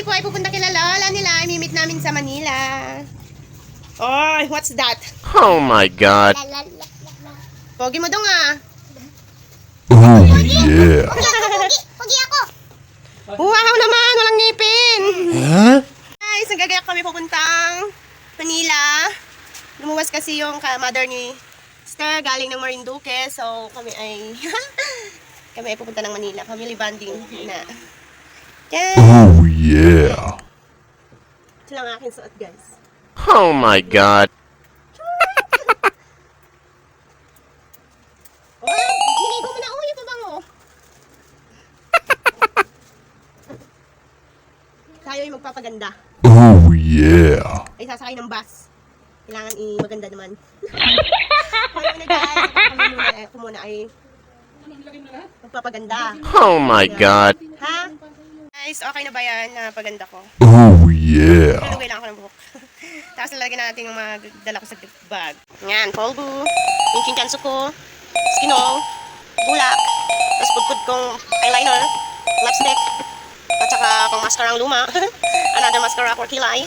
kami po ay pupunta kila Lola nila. Imimit namin sa Manila. Oh, what's that? Oh my god. Pogi mo dong ah. Oh yeah. Pogi ako. Wow naman, walang ngipin. Huh? Guys, nagagayak kami papuntang Manila. Lumuwas kasi yung mother ni Esther galing ng Marinduque. So, kami ay kami ay pupunta ng Manila. Family bonding na. Yan. Oh yeah. Ito lang aking suot, guys. Oh my god. Tayo ay magpapaganda. Oh yeah. Ay sasakay ng bus. Kailangan i maganda naman. Kaya na guys, kami muna, eh, ako muna ay magpapaganda. Oh my god. Ha? Guys, okay na ba yan na paganda ko? Oh yeah. Nalugay lang ako ng buhok. Tapos lalagyan natin yung mga dala ko sa bag. Yan, polvo, yung chinchanso ko, skinol, bulak, tapos pudpud kong eyeliner, lipstick, at saka pang mascara ang luma. Another mascara for kilay.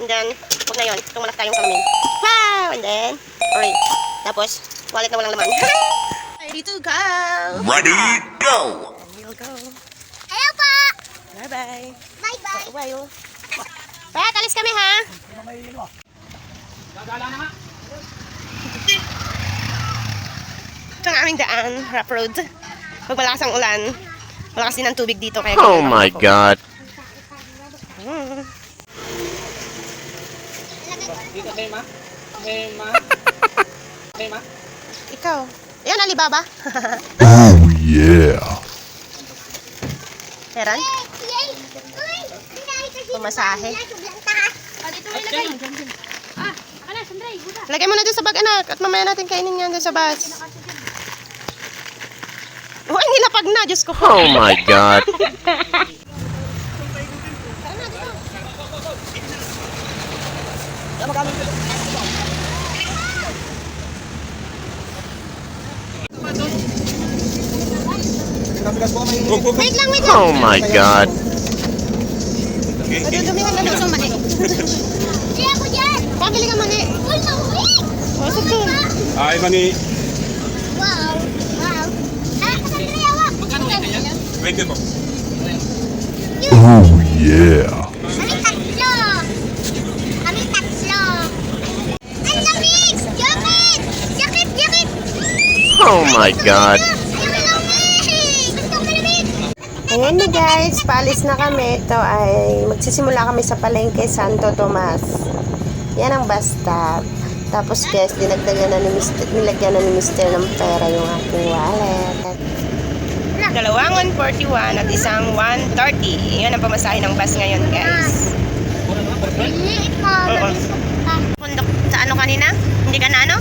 And then, huwag na yun. Itong malaki tayong salamin. Wow! And then, alright. Tapos, wallet na walang laman. Ready to go! Ready, go. Bye-bye. Bye-bye. A while. Pat, alis kami ha! Ito ang aming daan, rough road. Pag malakas ang ulan, malakas din ang tubig dito. Kaya Oh my ako. god. Mm. Dito kay ma? Kay ma? Kay ma? Ikaw. Ayan, Alibaba. Oh yeah. Meron? Yay! Pumasahe. Dyan dyan, dyan. Lagay mo na doon sa bag, anak. At mamaya natin kainin yan doon sa bus. Oh, ay, nilapag na. Diyos ko po. Oh my god. Wait lang, wait lang. Oh my god. Oh. Wow. Wow. Ah, kasandali awak. Magkano ulit yan? 20 po. Oh yeah. Oh my god. Ayan na guys, paalis na kami. Ito ay magsisimula kami sa palengke Santo Tomas. Yan ang bus stop. Tapos guys, dinagdagan na ni Mr. nilagyan na ni Mr. ng pera yung aking wallet. Dalawang 141 at isang 130. Yan ang pamasahe ng bus ngayon guys. Pundok sa ano kanina? Hindi ka na ano?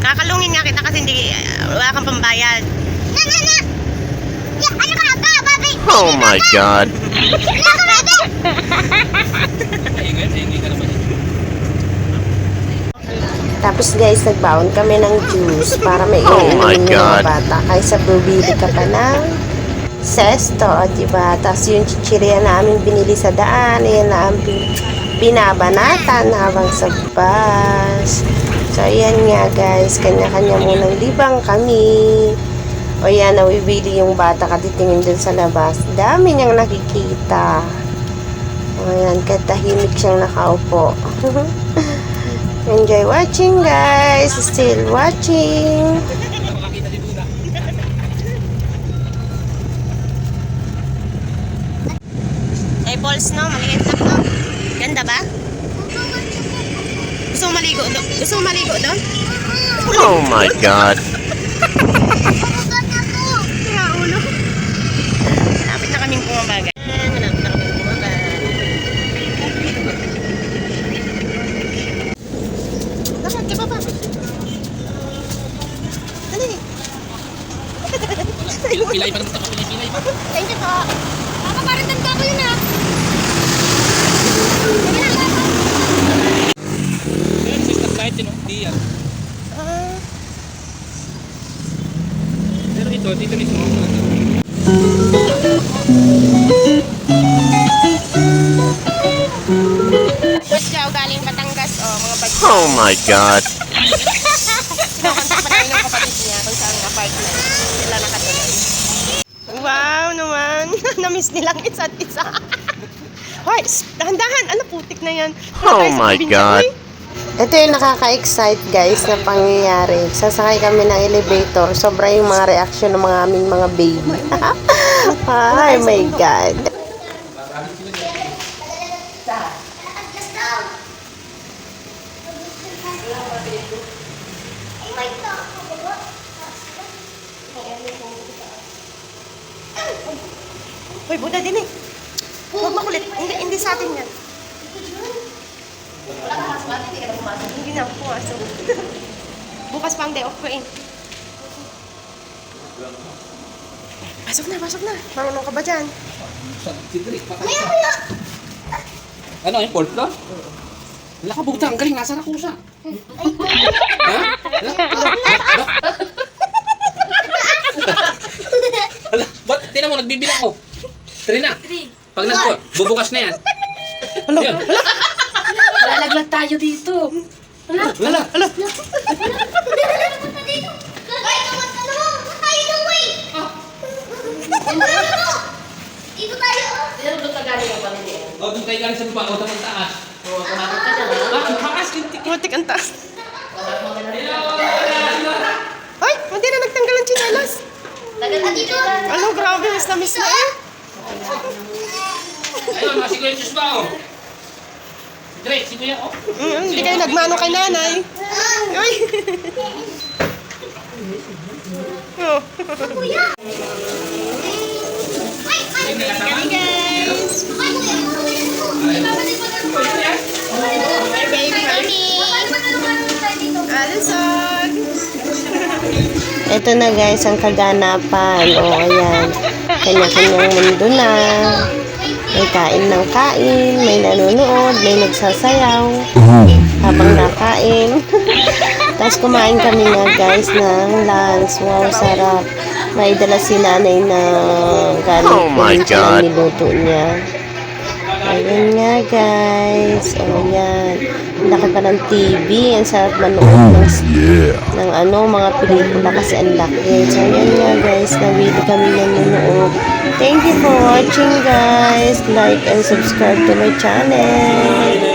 Kakalungin nga kita kasi hindi, wala kang pambayad. Na, na, na! Ya, ano ka ba? Babi! Oh my god. Ano. Tapos guys, nagbaon kami ng juice para may Oh my iinumin mga God. bata. Kaysa bumili ka pa ng sesto, di ba? Tapos yung chichirya namin binili sa daan, ayan na ang bin- binabanatan habang sa bus. So, ayan nga guys, kanya-kanya munang libang kami. O yan, nawibili yung bata katitingin dun sa labas. Dami niyang nakikita. O yan, katahimik siyang nakaupo. Enjoy watching guys. Still watching. Ay balls no, maliit lang no. Ganda ba? Gusto mo maligo doon? Gusto mo maligo doon? Oh my god. Pilay pa rin ito. Pilay pa. Thank you po. Papa, parang tanda ko yun ah. Ayun, sister kahit yun. Oh. Hindi yan. Ah. Ah. Pero ito, dito ni Sumang. What's galing Batangas? Oh, mga bagay. Oh my God. Namiss nilang isa't isa. Hoy, dahan-dahan. Ano putik na yan? Oh Tayo sa my niya, God. uy. Ito yung nakaka-excite guys na pangyayari. Sasakay kami ng elevator. Sobra yung mga reaction ng mga aming mga baby. Ay my God. Hoy, Buda din eh. Huwag makulit. Hindi, hindi sa atin yan. Hindi na ako pumasok. Bukas pa ang day off ko eh. Pasok na, pasok na. Marunong ka ba dyan? Patay ka. Ano, yung fourth floor? Wala ka buta, ang galing, nasa Rakusa. ha? Wala, ba't? Tingnan mo, nagbibilang ko. Three na. Pag nag bubukas na yan. Wala, wala. Lalaglag tayo dito. Wala, wala. Dito tayo. Pero doon ang. O, doon kayo galing sa baba, o tamang taas. Oo, tumatot ka dyan? Ah, makas, kintik. Matik ang taas. Wala. Ay, hindi na nagtanggal ang chinelas. Ano, grabe, miss na miss na eh. Ayun, mga sigurus ba, o? Si Drake, si Kuya, o. Mm, hindi kayo nagmano kay nanay. Uy. oh. Ay, ay. Kali, guys. Kuya. Baby, Alison. Ito na guys ang kaganapan. O ayan. Kanya-kanyang mundo na. May kain ng kain, may nanonood, may nagsasayaw habang nakain. Tapos kumain kami nga guys ng lunch. Wow, sarap. May dala si nanay na galing Oh my na God. niluto niya. Ayun nga guys. O yan. Ang laki pa ng TV. Ang sarap manood ng, Yeah. ng ano, mga pelikula kasi ang laki. So yan nga guys. Nawili kami nanonood. Thank you for watching guys. Like and subscribe to my channel.